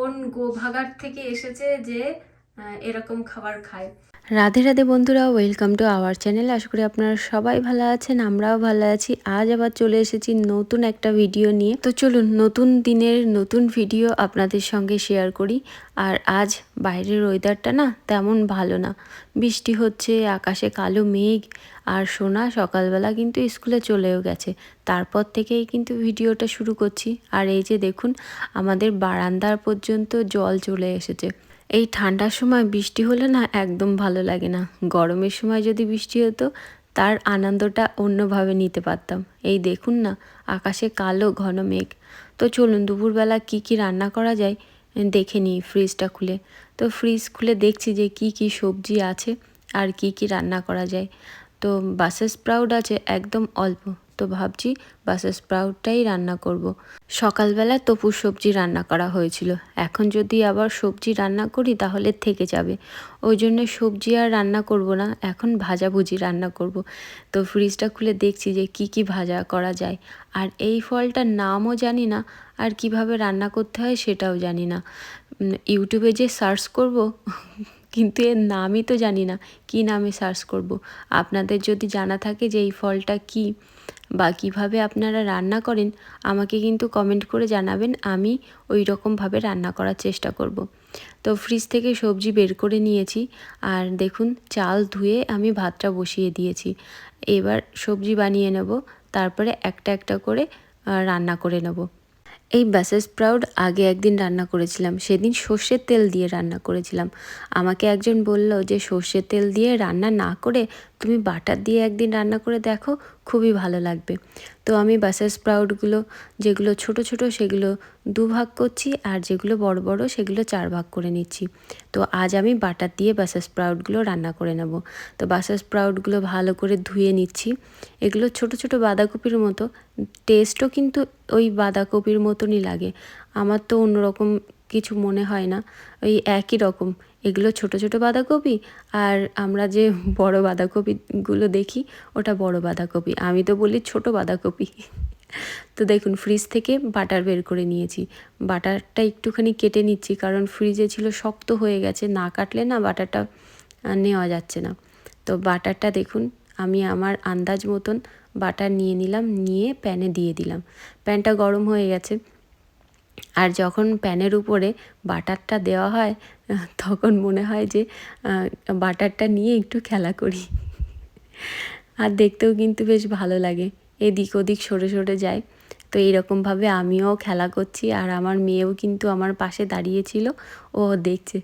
কোন গোভাগার থেকে এসেছে যে এরকম খাবার খায়? রাধে রাধে বন্ধুরা ওয়েলকাম টু আওয়ার চ্যানেল আশা করি আপনারা সবাই ভালো আছেন, আমরাও ভালো আছি। আজ আবার চলে এসেছি নতুন একটা ভিডিও নিয়ে। তো চলুন, নতুন দিনের নতুন ভিডিও আপনাদের সঙ্গে শেয়ার করি। আর আজ বাইরের ওয়েদারটা না তেমন ভালো না। বৃষ্টি হচ্ছে, আকাশে কালো মেঘ, আর সোনা সকালবেলা কিন্তু স্কুলে চলেও গেছে। তারপর থেকেই কিন্তু ভিডিওটা শুরু করছি। আর এই যে দেখুন, আমাদের বারান্দার পর্যন্ত জল চলে এসেছে। এই ঠান্ডার সময় বৃষ্টি হলে না একদম ভালো লাগে না। গরমের সময় যদি বৃষ্টি হতো, তার আনন্দটা অন্যভাবে নিতে পারতাম। এই দেখুন না, আকাশে কালো ঘন মেঘ। তো চলুন, দুপুরবেলা কি কি রান্না করা যায়? দেখে নিই ফ্রিজটা খুলে। তো ফ্রিজ খুলে দেখছি যে কি কি সবজি আছে আর কি কি রান্না করা যায়। তো বাসেস স্প্রাউট আছে একদম অল্প। তো ভাবছি বাসেস স্প্রাউটটাই রান্না করব। সকালবেলা তপুর সবজি রান্না করা হয়েছিল। এখন যদি আবার সবজি রান্না করি তাহলে থেকে যাবে। ওই জন্য সবজি আর রান্না করব না, এখন ভাজাভুজি রান্না করব। তো ফ্রিজটা খুলে দেখছি যে কি কি ভাজা করা যায়। আর এই ফলটার নামও জানি না, আর কীভাবে রান্না করতে হয় সেটাও জানি না। ইউটিউবে যে সার্চ করব, কিন্তু এর নামই তো জানি না, কি নামে সার্চ করব? আপনাদের যদি জানা থাকে যে এই ফলটা কি বা কীভাবে আপনারা রান্না করেন, আমাকে কিন্তু কমেন্ট করে জানাবেন। আমি ওই রকমভাবে রান্না করার চেষ্টা করব। তো ফ্রিজ থেকে সবজি বের করে নিয়েছি। আর দেখুন, চাল ধুয়ে আমি ভাতটা বসিয়ে দিয়েছি। এবার সবজি বানিয়ে নেব। তারপরে একটা একটা করে রান্না করে নেব। এই ব্যাসেস প্রাউড আগে একদিন রান্না করেছিলাম। সেদিন সর্ষের তেল দিয়ে রান্না করেছিলাম। আমাকে একজন বলল যে, সর্ষের তেল দিয়ে রান্না না করে তুমি বাটার দিয়ে একদিন রান্না করে দেখো খুবই ভালো লাগবে। তো আমি ব্যাসেস স্প্রাউটগুলো যেগুলো ছোট ছোট সেগুলো দু ভাগ করছি আর যেগুলো বড় বড় সেগুলো চার ভাগ করে নিচ্ছি। তো আজ আমি বাটার দিয়ে বাসার স্প্রাউটগুলো রান্না করে নেব। তো বাসার স্প্রাউটগুলো ভালো করে ধুয়ে নিচ্ছি। এগুলো ছোট ছোট বাঁধাকপির মতো। টেস্টও কিন্তু ওই বাঁধাকপির মতনই লাগে। আমার তো অন্যরকম কিছু মনে হয় না। ওই একই রকম। এগুলো ছোট ছোট বাঁধাকপি আর আমরা যে বড় বাঁধাকপিগুলো দেখি, ওটা বড় বাঁধাকপি। আমি তো বলি ছোট বাঁধাকপি। তো দেখুন ফ্রিজ থেকে বাটার বের করে নিয়েছি। বাটারটা একটুখানি কেটে নিচ্ছি কারণ ফ্রিজে ছিল শক্ত হয়ে গেছে, না কাটলে না বাটারটা নেওয়া যাচ্ছে না। তো বাটারটা দেখুন, আমি আমার আন্দাজ মতন বাটার নিয়ে নিলাম, নিয়ে প্যানে দিয়ে দিলাম। প্যানটা গরম হয়ে গেছে। আর যখন প্যানের উপরে বাটারটা দেওয়া হয়, তখন মনে হয় যে বাটারটা নিয়ে একটু খেলা করি। আর দেখতেও কিন্তু বেশ ভালো লাগে। এদিক ওদিক সরে সরে যায়। তো এইরকমভাবে আমিও খেলা করছি আর আমার মেয়েও কিন্তু আমার পাশে দাঁড়িয়েছিল ও দেখছে।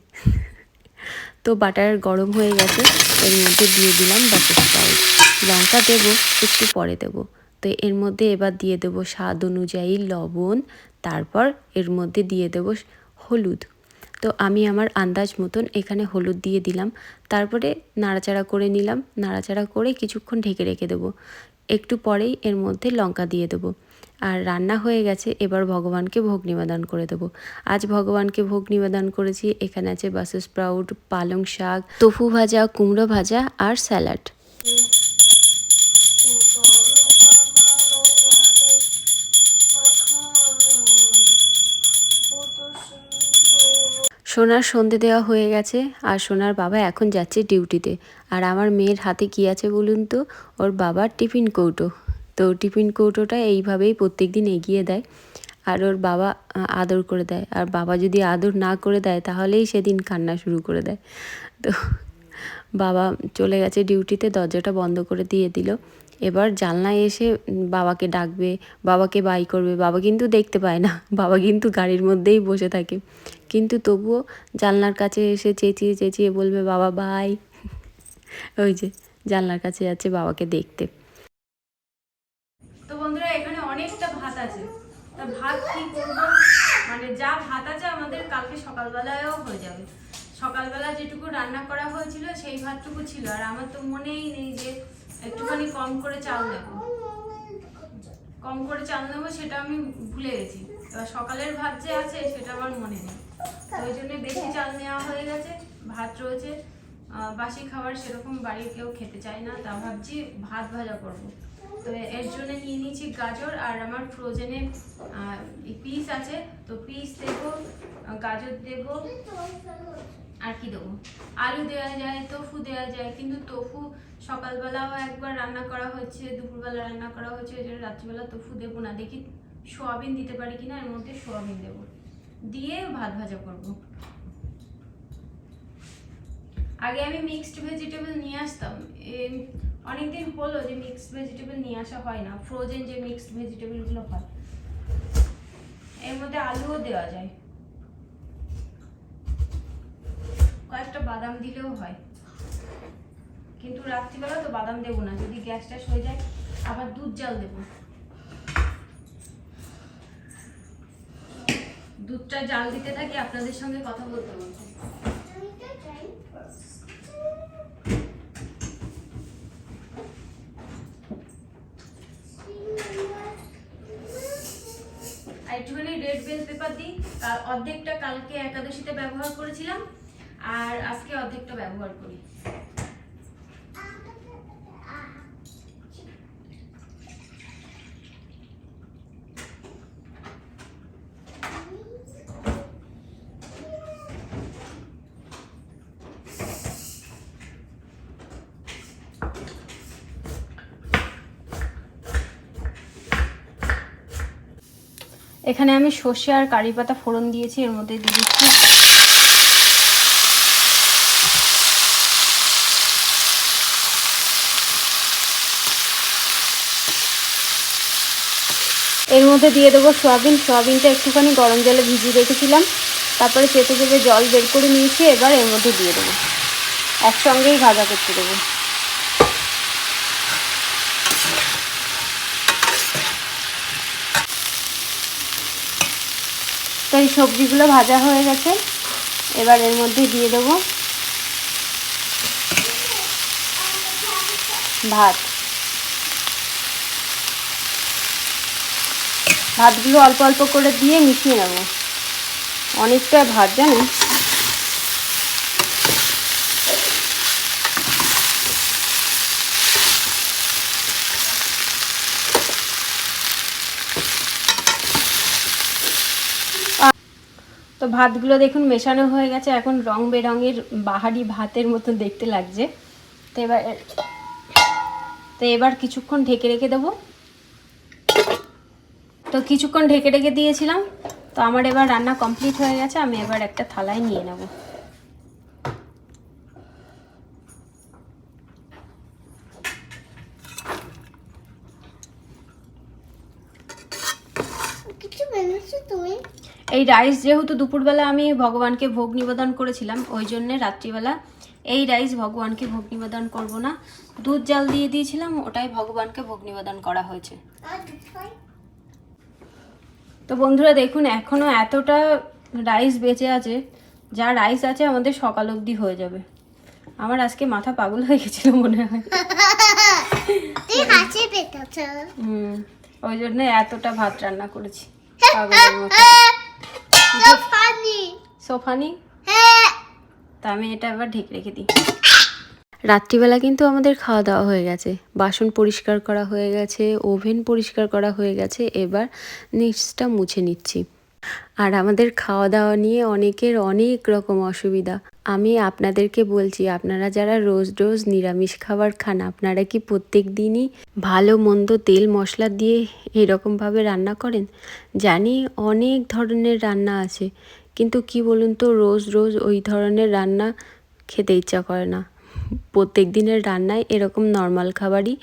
তো বাটার গরম হয়ে গেছে। এর মধ্যে দিয়ে দিলাম বাটার লঙ্কা দেবো, একটু পরে দেবো। তো এর মধ্যে এবার দিয়ে দেবো স্বাদ অনুযায়ী লবণ তারপর এর মধ্যে দিয়ে দেবো হলুদ। তো আমি আমার আন্দাজ মতন এখানে হলুদ দিয়ে দিলাম। তারপরে নাড়াচাড়া করে নিলাম। নাড়াচাড়া করে কিছুক্ষণ ঢেকে রেখে দেবো। একটু পরেই এর মধ্যে লঙ্কা দিয়ে দেবো। আর রান্না হয়ে গেছে, এবার ভগবানকে ভোগ নিবেদন করে দেবো। আজ ভগবানকে ভোগ নিবেদন করেছি। এখানে আছে বাসেস স্প্রাউট, পালং শাক তফু ভাজা, কুমড়ো ভাজা আর স্যালাড। সোনার সন্ধে দেওয়া হয়ে গেছে, আর সোনার বাবা এখন যাচ্ছে ডিউটিতে। আর আমার মেয়ের হাতে কি আছে বলুন তো? ওর বাবার টিফিন কৌটো। তো টিফিন কৌটোটা এইভাবেই প্রত্যেক দিন এগিয়ে দেয়, আর ওর বাবা আদর করে দেয়। আর বাবা যদি আদর না করে দেয়, তাহলেই সেদিন কান্না শুরু করে দেয়। তো বাবা চলে গেছে ডিউটিতে, দরজাটা বন্ধ করে দিয়ে দিল। এবার জানলায় এসে বাবাকে ডাকবে, বাবাকে বাই করবে। বাবা কিন্তু দেখতে পায় না, বাবা কিন্তু গাড়ির মধ্যেই বসে থাকে। কিন্তু তবুও জানলার কাছে এসে চেঁচিয়ে চেঁচিয়ে বলবে, বাবা ভাই ওই যে জানলার কাছে যাচ্ছে বাবাকে দেখতে। তো বন্ধুরা, এখানে অনেকটা ভাত আছে। তা ভাত কি করব? মানে যা ভাত আছে আমাদের কালকে সকালবেলায়ও হয়ে যাবে। সকালবেলা যেটুকু রান্না করা হয়েছিল সেই ভাতটুকু ছিল। আর আমার তো মনেই নেই যে একটুখানি কম করে চাল নেব কম করে চাল নেব সেটা আমি ভুলে গেছি। এবার সকালের ভাত যে আছে সেটা আমার মনে নেই। ওই জন্য বেশি চাল নেওয়া হয়ে গেছে, ভাত রয়েছে। বাসি খাবার সেরকম বাড়ির কেউ খেতে চায় না, তা ভাবছি ভাত ভাজা করব। তো এর জন্য নিয়ে নিয়েছি গাজর আর আমার ফ্রোজেনে পিস আছে, তো পিস দেবো গাজর দেবো আর কি দেবো? আলু দেওয়া যায় তোফু দেওয়া যায়, কিন্তু তোফু সকালবেলাও একবার রান্না করা হচ্ছে, দুপুরবেলা রান্না করা হচ্ছে, ওই জন্য রাত্রিবেলা তোফু দেবো না। দেখি সোয়াবিন দিতে পারি কিনা, এর মধ্যে সোয়াবিন দেবো। দিয়ে ভাত ভাজা করব। আগে আমি মিক্সড ভেজিটেবল নিয়ে আসতাম। অনেকদিন হলো যে মিক্সড ভেজিটেবল নিয়ে আসা হয় না। ফ্রোজেন যে মিক্সড ভেজিটেবলগুলো হয়, এর মধ্যে আলুও দেওয়া যায়। কয়েকটা বাদাম দিলেও হয়। কিন্তু রাত্রিবেলা তো বাদাম দেবো না। যদি গ্যাস ট্যাস হয়ে যায়, আবার দুধ জাল দেবো। দুধটা জাল দিতে থাকি, আপনাদের সঙ্গে কথা বলতে বলতে একটুখানি রেড বেল পেপার দিই। অর্ধেকটা কালকে একাদশীতে ব্যবহার করেছিলাম, আর আজকে অর্ধেকটা ব্যবহার করি। এখানে আমি সর্ষে আর কারি পাতা ফোড়ন দিয়েছি, এর মধ্যে দিয়ে দিচ্ছি। এর মধ্যে দিয়ে দেবো সয়াবিন। সয়াবিনটা একটুখানি গরম জলে ভিজিয়ে রেখেছিলাম। তারপরে চেপে চেপে জল বের করে নিয়েছি, এবার এর মধ্যে দিয়ে দেবো। একসঙ্গেই ভাজা করতে দেবো। তো এই সবজিগুলো ভাজা হয়ে গেছে। এবার এর মধ্যে দিয়ে দেবো ভাত। ভাতগুলো অল্প অল্প করে দিয়ে মিশিয়ে নেব। অনেকটা ভাত জানেন? তো ভাতগুলো দেখুন মেশানো হয়ে গেছে, এখন রং বেরঙের বাহারি ভাতের মতো দেখতে লাগছে। তো এবার তো এবার কিছুক্ষণ ঢেকে রেখে দেবো। তো কিছুক্ষণ ঢেকে রেখে দিয়েছিলাম, তো আমার এবার রান্না কমপ্লিট হয়ে গেছে, আমি এবার একটা থালায় নিয়ে নেব। কিছু তুমি? এই রাইস যেহেতু দুপুরবেলা আমি ভগবানকে ভোগ নিবেদন করেছিলাম ওই জন্যে রাত্রিবেলা এই রাইস ভগবানকে ভোগ নিবেদন করব না। দুধ জাল দিয়ে দিয়েছিলাম ওটাই ভগবানকে ভোগ নিবেদন করা হয়েছে। তো বন্ধুরা দেখুন এখনও এতটা রাইস বেঁচে আছে যা রাইস আছে আমাদের সকাল অবধি হয়ে যাবে। আমার আজকে মাথা পাগল হয়ে গেছিল মনে হয়। হুম ওই জন্য এতটা ভাত রান্না করেছি। পাগলের মতো। তো ফানি সোফানি হ্যাঁ তা আমি এটা এবার ঢেকে রেখে দিই। রাত্রিবেলা কিন্তু আমাদের খাওয়া দাওয়া হয়ে গেছে। বাসন পরিষ্কার করা হয়ে গেছে ওভেন পরিষ্কার করা হয়ে গেছে এবার নিচটা মুছে নিচ্ছি। আর আমাদের খাওয়া দাওয়া নিয়ে অনেকের অনেক রকম অসুবিধা। আমি আপনাদেরকে বলছি, আপনারা যারা রোজ রোজ নিরামিষ খাবার খান, আপনারা কি প্রত্যেক দিনই ভালো মন্দ তেল মশলা দিয়ে এরকমভাবে রান্না করেন? জানি অনেক ধরনের রান্না আছে, কিন্তু কি বলুন তো, রোজ রোজ ওই ধরনের রান্না খেতে ইচ্ছা করে না। প্রত্যেক দিনের রান্নায় এরকম নর্মাল খাবারই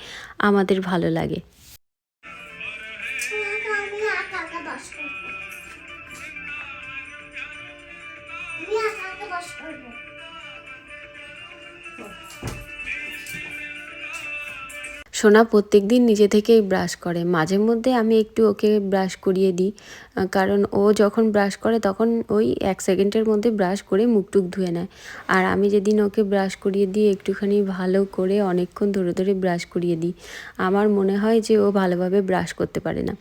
আমাদের ভালো লাগে। একা একা বাস করব সোনা প্রত্যেক দিন নিজে থেকেই ব্রাশ করে। মাঝে মধ্যে আমি একটু ওকে ব্রাশ করিয়ে দিই কারণ ও যখন ব্রাশ করে তখন ওই এক সেকেন্ডের মধ্যে ব্রাশ করে মুখ টুক ধুয়ে নেয়। আর আমি যেদিন ওকে ব্রাশ করিয়ে দিই, একটুখানি ভালো করে অনেকক্ষণ ধরে ধরে ব্রাশ করিয়ে দিই। আমার মনে হয় যে ও ভালোভাবে ব্রাশ করতে পারে না।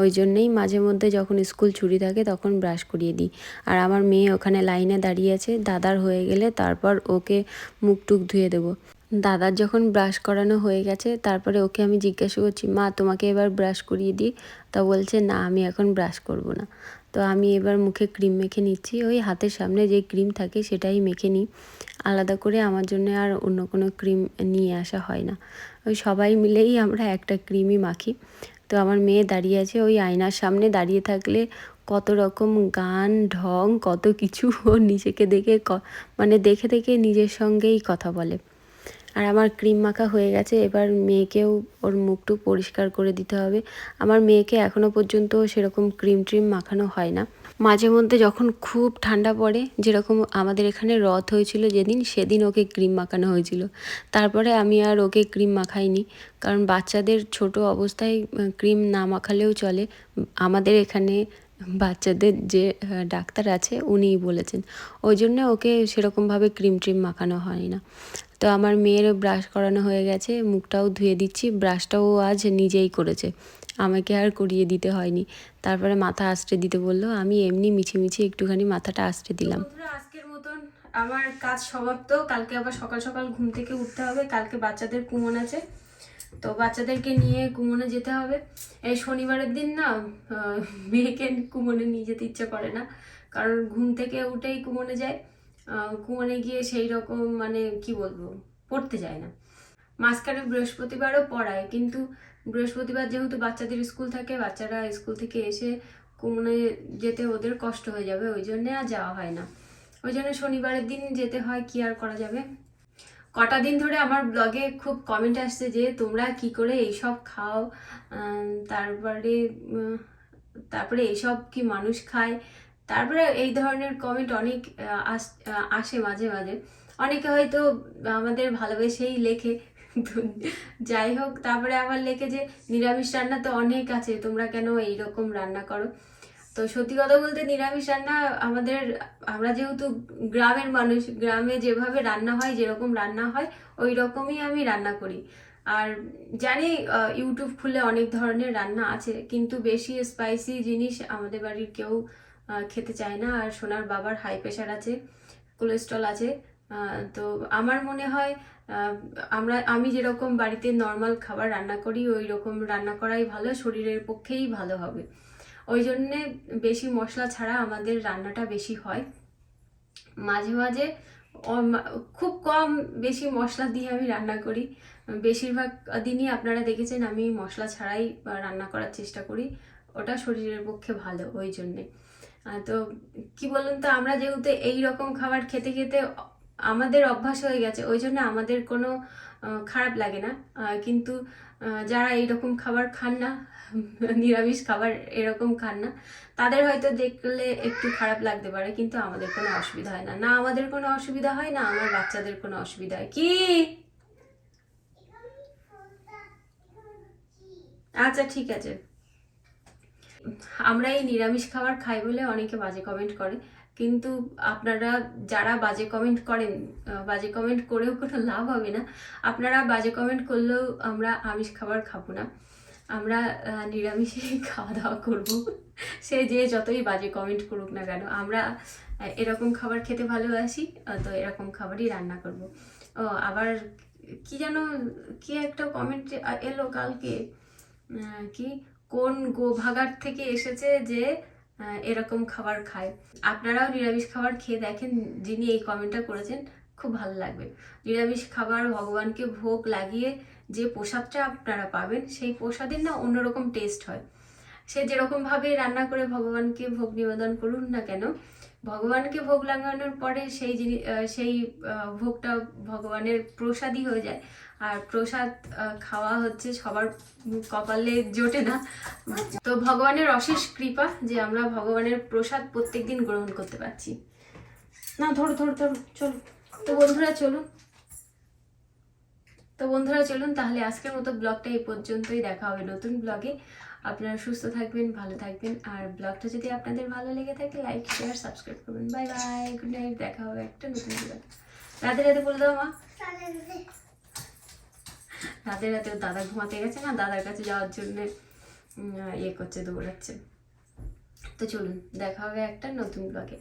ওই জন্যেই মাঝে মধ্যে যখন স্কুল ছুটি থাকে তখন ব্রাশ করিয়ে দিই। আর আমার মেয়ে ওখানে লাইনে দাঁড়িয়ে আছে, দাদার হয়ে গেলে তারপর ওকে মুখ টুক ধুয়ে দেবো। দাদার যখন ব্রাশ করানো হয়ে গেছে, তারপরে ওকে আমি জিজ্ঞাসা করছি, মা, তোমাকে এবার ব্রাশ করিয়ে দিই? তা বলছে, না, আমি এখন ব্রাশ করব না। তো আমি এবার মুখে ক্রিম মেখে নিচ্ছি। ওই হাতের সামনে যে ক্রিম থাকে সেটাই মেখে নিই। আলাদা করে আমার জন্য আর অন্য কোনো ক্রিম নিয়ে আসা হয় না। ওই সবাই মিলেই আমরা একটা ক্রিমই মাখি। তো আমার মেয়ে দাঁড়িয়ে আছে ওই আয়নার সামনে। দাঁড়িয়ে থাকলে কত রকম গান, ঢং, কত কিছু ও নিজেকে দেখে মানে দেখে দেখে নিজের সঙ্গেই কথা বলে। আর আমার ক্রিম মাখা হয়ে গেছে, এবার মেয়েকেও ওর মুখটু পরিষ্কার করে দিতে হবে। আমার মেয়েকে এখনও পর্যন্ত সেরকম ক্রিম ট্রিম মাখানো হয় না। মাঝে মধ্যে যখন খুব ঠান্ডা পড়ে, যেরকম আমাদের এখানে রথ হয়েছিল যেদিন, সেদিন ওকে ক্রিম মাখানো হয়েছিল। তারপরে আমি আর ওকে ক্রিম মাখাইনি, কারণ বাচ্চাদের ছোট অবস্থায় ক্রিম না মাখালেও চলে। আমাদের এখানে বাচ্চাদের যে ডাক্তার আছে, উনিই বলেছেন। ওই জন্য ওকে সেরকমভাবে ক্রিম ট্রিম মাখানো হয় না তো আমার মেয়েরও ব্রাশ করানো হয়ে গেছে, মুখটাও ধুয়ে দিচ্ছি ব্রাশটাও আজ নিজেই করেছে। আমাকে আর করিয়ে দিতে হয়নি। তারপরে মাথা আঁচড়ে দিতে বলল, আমি এমনি মিছিমিছি একটুখানি মাথাটা আঁচড়ে দিলাম। আজকের মতন আমার কাজ সমাপ্ত। কালকে আবার সকাল সকাল ঘুম থেকে উঠতে হবে। কালকে বাচ্চাদের কুমন আছে। তো বাচ্চাদেরকে নিয়ে কুমনে যেতে হবে। এই শনিবারের দিন না মেয়েকে কুমনে নিয়ে যেতে ইচ্ছে করে না। কারণ ঘুম থেকে উঠেই কুমনে যায়। আহ, গিয়ে সেই রকম মানে কি বলব পড়তে যায় না। মাঝখানে বৃহস্পতিবারও পড়ায় কিন্তু বৃহস্পতিবার যেহেতু বাচ্চাদের স্কুল থাকে বাচ্চারা স্কুল থেকে এসে কুমনে যেতে ওদের কষ্ট হয়ে যাবে ওই জন্যে আর যাওয়া হয় না। ওই জন্য শনিবারের দিন যেতে হয় কি আর করা যাবে? কটা দিন ধরে আমার ব্লগে খুব কমেন্ট আসছে যে তোমরা কি করে এইসব খাও? তারপরে তারপরে এইসব কি মানুষ খায়? তারপরে এই ধরনের কমেন্ট অনেক আসে মাঝে মাঝে। অনেকে হয়তো আমাদের ভালোবেসেই লেখে। যাই হোক, তারপরে আবার লেখে যে, নিরামিষ রান্না তো অনেক আছে, তোমরা কেন এইরকম রান্না করো? তো সত্যি কথা বলতে নিরামিষ রান্না আমাদের, আমরা যেহেতু গ্রামের মানুষ, গ্রামে যেভাবে রান্না হয়, যেরকম রান্না হয় ওই রকমই আমি রান্না করি। আর জানি ইউটিউব খুলে অনেক ধরনের রান্না আছে, কিন্তু বেশি স্পাইসি জিনিস আমাদের বাড়ির কেউ খেতে চায় না। আর সোনার বাবার হাই প্রেশার আছে কোলেস্ট্রল আছে। তো আমার মনে হয় আমরা, আমি যেরকম বাড়িতে নর্মাল খাবার রান্না করি ওই রকম রান্না করাই ভালো, শরীরের পক্ষেই ভালো হবে। ওই জন্যে বেশি মশলা ছাড়া আমাদের রান্নাটা বেশি হয়। মাঝে মাঝে খুব কম বেশি মশলা দিয়ে আমি রান্না করি। বেশিরভাগ দিনই আপনারা দেখেছেন, আমি মশলা ছাড়াই রান্না করার চেষ্টা করি। ওটা শরীরের পক্ষে ভালো, ওই জন্যে। তো কি বলুন তো, আমরা যেহেতু এই রকম খাবার খেতে খেতে আমাদের অভ্যাস হয়ে গেছে, ওই জন্য আমাদের কোনো খারাপ লাগে না। কিন্তু যারা এইরকম খাবার খান না, নিরামিষ খাবার এরকম খান না, তাদের হয়তো দেখলে একটু খারাপ লাগতে পারে, কিন্তু আমাদের কোনো অসুবিধা হয় না। না আমাদের কোনো অসুবিধা হয়, না আমার বাচ্চাদের কোনো অসুবিধা হয়। কি? আচ্ছা ঠিক আছে। আমরা এই নিরামিষ খাবার খাই বলে অনেকে বাজে কমেন্ট করে। কিন্তু আপনারা যারা বাজে কমেন্ট করেন বাজে কমেন্ট করেও কোনো লাভ হবে না। আপনারা বাজে কমেন্ট করলেও আমরা আমিষ খাবার খাব না। আমরা নিরামিষে খাওয়া দাওয়া করব। সে যে যতই বাজে কমেন্ট করুক না কেন, আমরা এরকম খাবার খেতে ভালোবাসি তো এরকম খাবারই রান্না করব। ও, আবার কি যেন, কি একটা কমেন্ট এলো কালকে কি? কোন গোভাগার থেকে এসেছে যে এরকম খাবার খায়? আপনারাও নিরামিষ খাবার খেয়ে দেখেন যিনি এই কমেন্টটা করেছেন, খুব ভালো লাগবে। নিরামিষ খাবার ভগবানকে ভোগ লাগিয়ে যে প্রসাদটা আপনারা পাবেন, সেই প্রসাদের না অন্যরকম টেস্ট হয়। সে যেরকমভাবে রান্না করে ভগবানকে ভোগ নিবেদন করুন না কেন, ভগবানকে ভোগ লাগানোর পরে সেই জিনিস সেই ভোগটা ভগবানের প্রসাদই হয়ে যায়। আর প্রসাদ খাওয়া হচ্ছে সবার কপালে জোটে না। তো ভগবানের অশেষ কৃপা যে আমরা ভগবানের প্রসাদ প্রত্যেকদিন গ্রহণ করতে পারছি। না, ধরো ধরো ধরো, চলো। তো বন্ধুরা, চলুন। তো বন্ধুরা, চলুন, তাহলে আজকের মতো ব্লগটা এই পর্যন্তই দেখা হবে নতুন ব্লগে। আপনারা সুস্থ থাকবেন, ভালো থাকবেন। আর ব্লগটা যদি আপনাদের ভালো লেগে থাকে লাইক শেয়ার সাবস্ক্রাইব করবেন। বাই বাই গুড নাইট দেখা হবে একটা নতুন ব্লগ। রাতে রাতে বলে দাও মা। রাতে রাতে দাদা ঘুমাতে গেছে না, দাদার কাছে যাওয়ার জন্য ইয়ে করছে, দৌড়াচ্ছে। তো চলুন, দেখা হবে একটা নতুন ব্লগে